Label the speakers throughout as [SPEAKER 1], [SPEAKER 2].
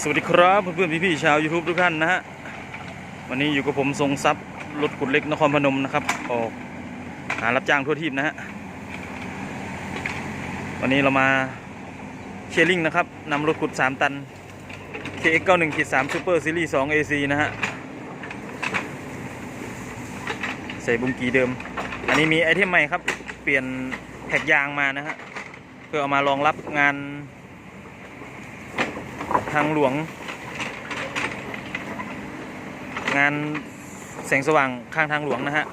[SPEAKER 1] สวัสดีครับเพื่อนๆพี่ๆชาว YouTube ทุกท่านนะฮะวันนี้อยู่กับผมทรงทรัพย์รถขุดเล็กนครพนมนะครับออกหารับจ้างทั่วทีปนะฮะวันนี้เรามาเชียร์ลิงนะครับนำรถขุด 3 ตัน KX 91 ขีด3 Super Series 2 AC นะฮะใส่บุงกีเดิม อันนี้มีไอเทมใหม่ครับ เปลี่ยนแท็กยางมานะฮะเพื่อเอามารองรับงาน ทางหลวง งานแสงสว่างข้างทางหลวงนะฮะ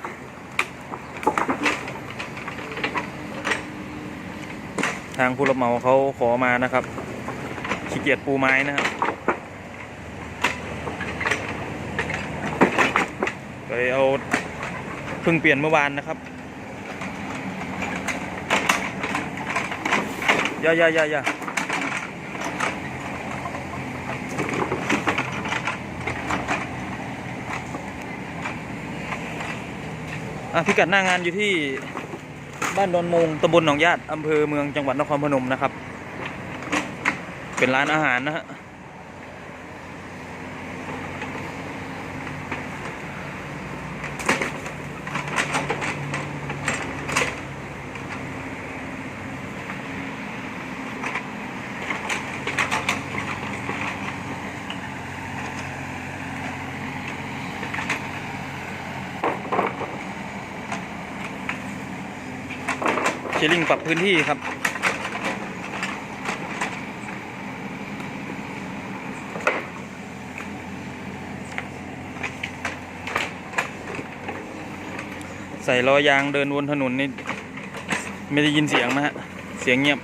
[SPEAKER 1] ทางผู้รับเหมาเขาขอมานะครับขี้เกียจปูไม้นะครับก็เลยเอาเพิ่งเปลี่ยนเมื่อวานนะครับอย่าอย่าอย่าอย่า พิกัดหน้างานอยู่ที่บ้านดอนมงตำบลหนองญาติอำเภอเมืองจังหวัดนครพนมนะครับ เป็นร้านอาหารนะฮะ จะลิงปรับพื้นที่ครับ ใส่ล้อยางเดินวนถนนนี่ ไม่ได้ยินเสียงนะฮะ เสียงเงียบ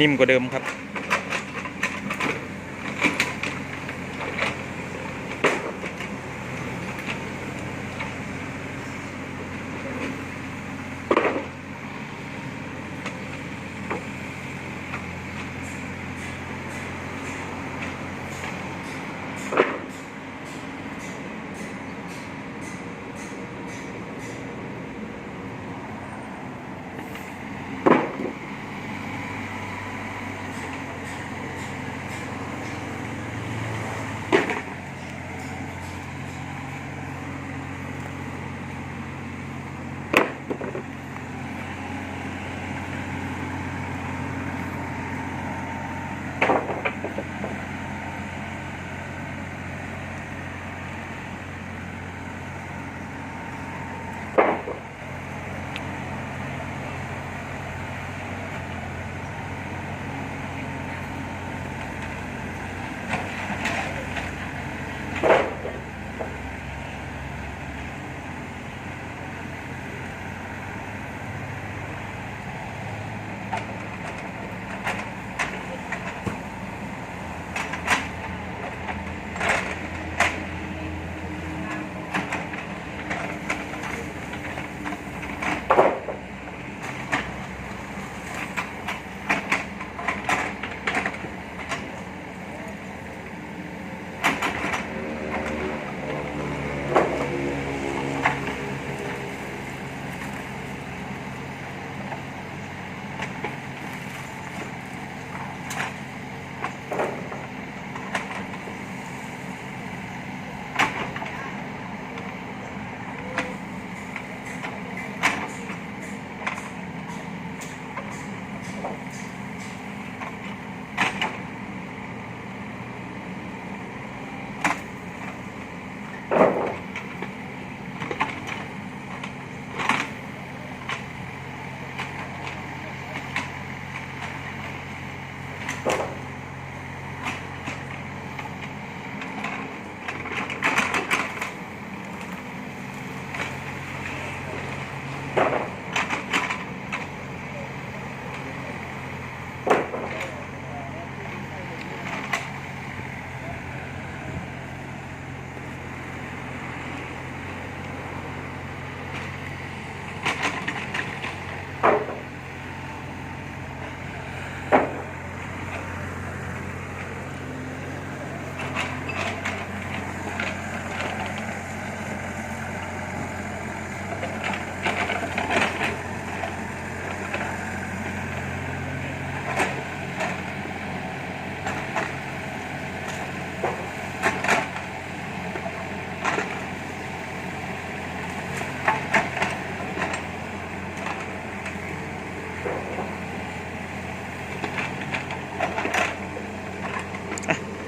[SPEAKER 1] นิ่มกว่าเดิมครับ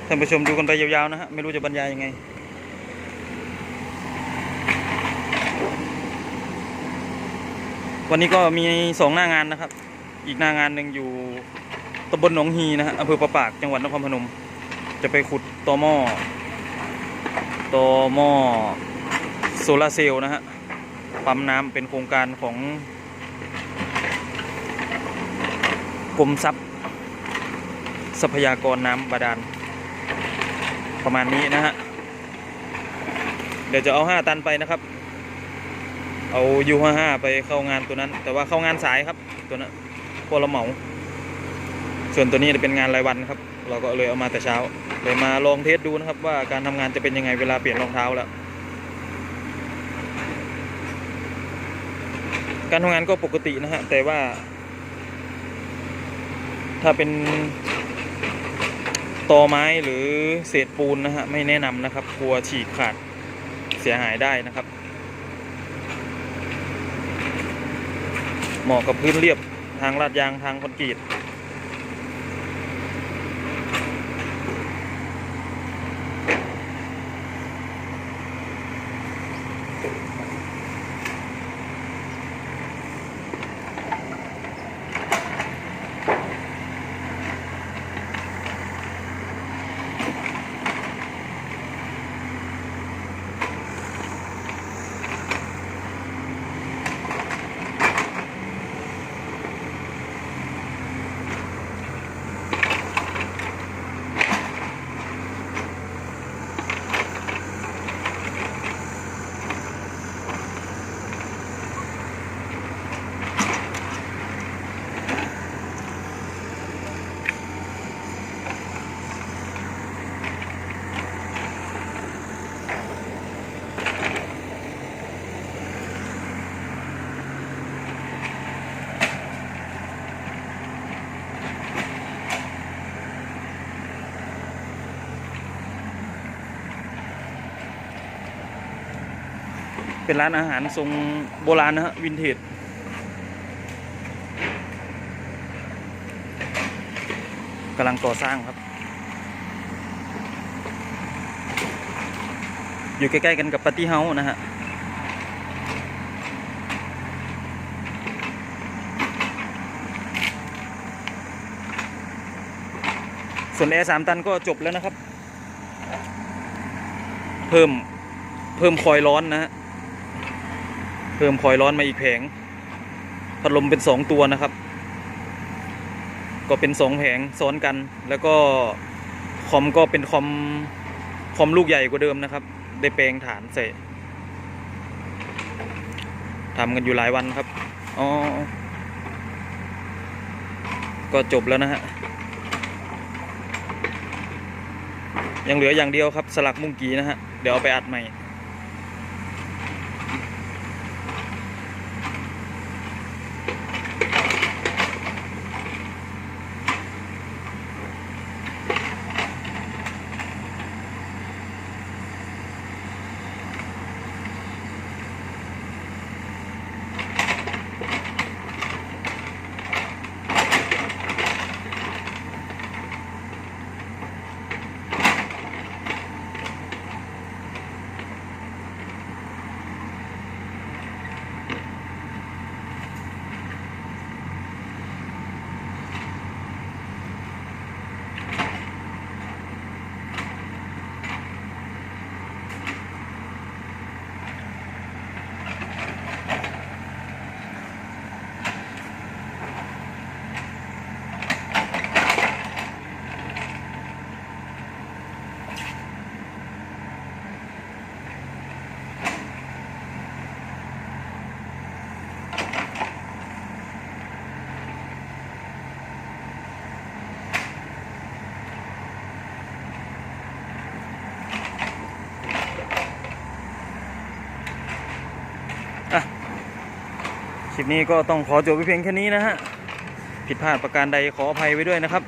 [SPEAKER 1] ท่านผู้ชมดูกันไปยาวๆนะฮะไม่รู้จะบรรยายยังไงวันนี้ก็มีสองหน้างานนะครับ อีกหน้างานหนึ่งอยู่ตำบลหนองฮีนะฮะอำเภอประปากจังหวัดนครพนม จะไปขุดตอหม้อตอหม้อโซลาร์เซลล์นะฮะปั๊มน้ำเป็นโครงการของกรมทรัพย์ทรัพยากรน้ำบาดาล ประมาณนี้นะฮะ เดี๋ยวจะเอาห้าตันไปนะครับ เอายูห้าห้าไปเข้างานตัวนั้น แต่ว่าเข้างานสายครับ ตัวนั้นพวกเราเหมา ส่วนตัวนี้จะเป็นงานรายวันครับ เราก็เลยเอามาแต่เช้า เลยมาลองเทสดูนะครับ ว่าการทำงานจะเป็นยังไงเวลาเปลี่ยนรองเท้าแล้ว การทำงานก็ปกตินะฮะ แต่ว่า ถ้าเป็น ตอไม้หรือเศษปูนนะฮะไม่แนะนำนะครับกลัวฉีกขาดเสียหายได้นะครับ เหมาะกับพื้นเรียบทางลาดยางทางคอนกรีต เป็นร้านอาหารทรงโบราณนะฮะวินเทจกำลังก่อสร้างครับ อยู่ใกล้ ๆ กันกับปาร์ตี้เฮาส์นะฮะส่วนแอร์สามตันก็จบแล้วนะครับ เพิ่มเพิ่มคอยร้อนนะฮะ เพิ่มคอยร้อนมาอีกแผง พัดลมเป็นสองตัวนะครับ ก็เป็นสองแผงซ้อนกัน แล้วก็คอมก็เป็นคอมคอมลูกใหญ่กว่าเดิมนะครับ ได้แปลงฐานใส่ทำกันอยู่หลายวันครับ อ๋อ ก็จบแล้วนะฮะ ยังเหลืออย่างเดียวครับ สลักมุ้งกีนะฮะ เดี๋ยวเอาไปอัดใหม่ ลิปนี้ก็ต้องขอจบไปเพียงแค่นี้นะฮะ ผิดพลาดประการใดขออภัยไว้ด้วยนะครับ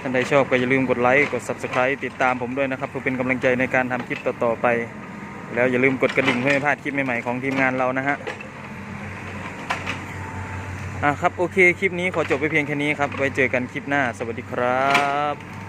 [SPEAKER 1] ท่านใดชอบก็อย่าลืมกดไลค์ กด Subscribe ติดตามผมด้วยนะครับเพื่อเป็นกำลังใจในการทำคลิปต่อๆไป แล้วอย่าลืมกดกระดิ่งเพื่อไม่พลาดคลิปใหม่ๆของทีมงานเรานะฮะอะครับโอเคคลิปนี้ขอจบไปเพียงแค่นี้ครับ ไว้เจอกันคลิปหน้า สวัสดีครับ